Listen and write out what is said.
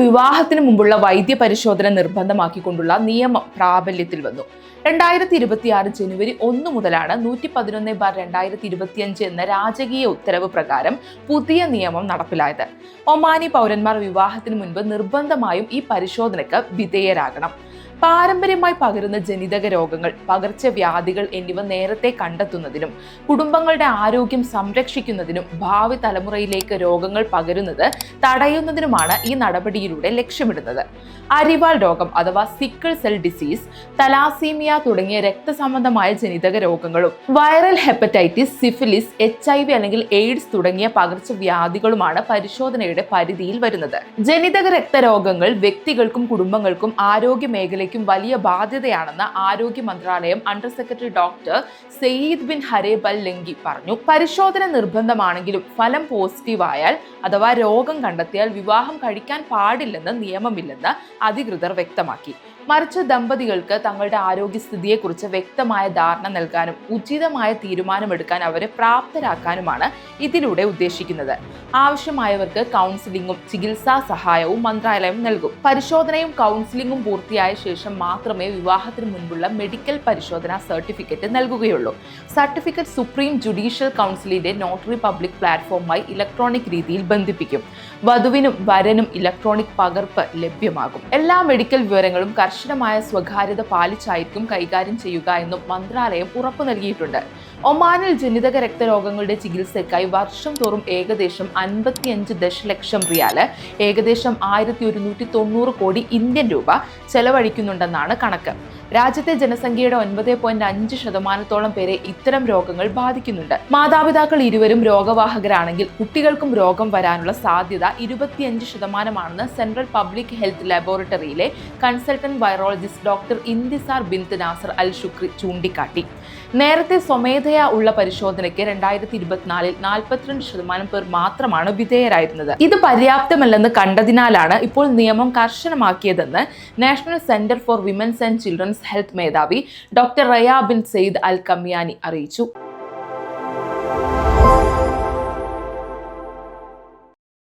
വിവാഹത്തിന് മുമ്പുള്ള വൈദ്യ പരിശോധന നിർബന്ധമാക്കിക്കൊണ്ടുള്ള നിയമം പ്രാബല്യത്തിൽ വന്നു. രണ്ടായിരത്തി ഇരുപത്തിയാറ് ജനുവരി ഒന്ന് മുതലാണ് നൂറ്റി പതിനൊന്ന് ബാർ രണ്ടായിരത്തി ഇരുപത്തിയഞ്ച് എന്ന രാജകീയ ഉത്തരവ് പ്രകാരം പുതിയ നിയമം നടപ്പിലായത്. ഒമാനി പൗരന്മാർ വിവാഹത്തിന് മുൻപ് നിർബന്ധമായും ഈ പരിശോധനയ്ക്ക് വിധേയരാകണം. പാരമ്പര്യമായി പകരുന്ന ജനിതക രോഗങ്ങൾ പകർച്ചവ്യാധികൾ എന്നിവ നേരത്തെ കണ്ടെത്തുന്നതിനും കുടുംബങ്ങളുടെ ആരോഗ്യം സംരക്ഷിക്കുന്നതിനും ഭാവി തലമുറയിലേക്ക് രോഗങ്ങൾ പകരുന്നത് തടയുന്നതിനുമാണ് ഈ നടപടിയിലൂടെ ലക്ഷ്യമിടുന്നത്. അരിവാൾ രോഗം അഥവാ സിക്കിൾ സെൽ ഡിസീസ് തലാസീമിയ തുടങ്ങിയ രക്തസംബന്ധമായ ജനിതക രോഗങ്ങളും viral hepatitis syphilis H I V അല്ലെങ്കിൽ എയ്ഡ്സ് തുടങ്ങിയ പകർച്ചവ്യാധികളുമാണ് പരിശോധനയുടെ പരിധിയിൽ വരുന്നത്. ജനിതക രക്തരോഗങ്ങൾ വ്യക്തികൾക്കും കുടുംബങ്ങൾക്കും ആരോഗ്യ മേഖലയ്ക്കും വലിയ ബാധ്യതയാണെന്ന് ആരോഗ്യ മന്ത്രാലയം under secretary doctor Saeed bin ഹരേബൽ ലങ്കി പറഞ്ഞു. പരിശോധന നിർബന്ധമാണെങ്കിലും ഫലം പോസിറ്റീവ് ആയാൽ അഥവാ രോഗം കണ്ടെത്തിയാൽ വിവാഹം കഴിക്കാൻ പാടില്ലെന്ന് നിയമമില്ലെന്ന് അധികൃതർ വ്യക്തമാക്കി. മറിച്ച് ദമ്പതികൾക്ക് തങ്ങളുടെ ആരോഗ്യസ്ഥിതിയെക്കുറിച്ച് വ്യക്തമായ ധാരണ നൽകാനും ഉചിതമായ തീരുമാനമെടുക്കാൻ അവരെ പ്രാപ്തരാക്കാനുമാണ് ഇതിലൂടെ ഉദ്ദേശിക്കുന്നത്. ആവശ്യമായവർക്ക് കൗൺസിലിംഗും ചികിത്സാ സഹായവും മന്ത്രാലയം നൽകും. പരിശോധനയും കൗൺസിലിംഗും പൂർത്തിയായ ശേഷം മാത്രമേ വിവാഹത്തിന് മുൻപുള്ള മെഡിക്കൽ പരിശോധന സർട്ടിഫിക്കറ്റ് നൽകുകയുള്ളൂ. സർട്ടിഫിക്കറ്റ് സുപ്രീം ജുഡീഷ്യൽ കൗൺസിലിന്റെ നോട്ടറി പബ്ലിക് പ്ലാറ്റ്ഫോമായി ഇലക്ട്രോണിക് രീതിയിൽ ബന്ധിപ്പിക്കും. വധുവിനും വരനും ഇലക്ട്രോണിക് പകർപ്പ് ലഭ്യമാകും. എല്ലാ മെഡിക്കൽ വിവരങ്ങളും കർശനമായ സ്വകാര്യത പാലിച്ചായിരിക്കും കൈകാര്യം ചെയ്യുക എന്നും മന്ത്രാലയം ഉറപ്പു നൽകിയിട്ടുണ്ട്. ഒമാനിൽ ജനിതക രക്തരോഗങ്ങളുടെ ചികിത്സയ്ക്കായി വർഷം തോറും ഏകദേശം അൻപത്തിയഞ്ച് ദശലക്ഷം റിയാൽ ഏകദേശം ആയിരത്തി ഒരുന്നൂറ്റി തൊണ്ണൂറ് കോടി ഇന്ത്യൻ രൂപ ചെലവഴിക്കുന്നുണ്ടെന്നാണ് കണക്ക്. രാജ്യത്തെ ജനസംഖ്യയുടെ ഒൻപത് പോയിന്റ് അഞ്ച് ശതമാനത്തോളം പേരെ ഇത്തരം രോഗങ്ങൾ ബാധിക്കുന്നുണ്ട്. മാതാപിതാക്കൾ ഇരുവരും രോഗവാഹകരാണെങ്കിൽ കുട്ടികൾക്കും രോഗം വരാനുള്ള സാധ്യത ഇരുപത്തിയഞ്ച് ശതമാനമാണെന്ന് central public health ലബോറട്ടറിയിലെ consultant virologist doctor Intisar bint Nasser Al Shukri ചൂണ്ടിക്കാട്ടി. നേരത്തെ സ്വമേധയാ ഉള്ള പരിശോധനയ്ക്ക് രണ്ടായിരത്തി ഇരുപത്തിനാലിൽ നാൽപ്പത്തിരണ്ട് ശതമാനം പേർ മാത്രമാണ് വിധേയരായിരുന്നത്. ഇത് പര്യാപ്തമല്ലെന്ന് കണ്ടതിനാലാണ് ഇപ്പോൾ നിയമം കർശനമാക്കിയതെന്ന് national centre for women's and children's health മേധാവി doctor Raya bin Said Al Kamyani അറിയിച്ചു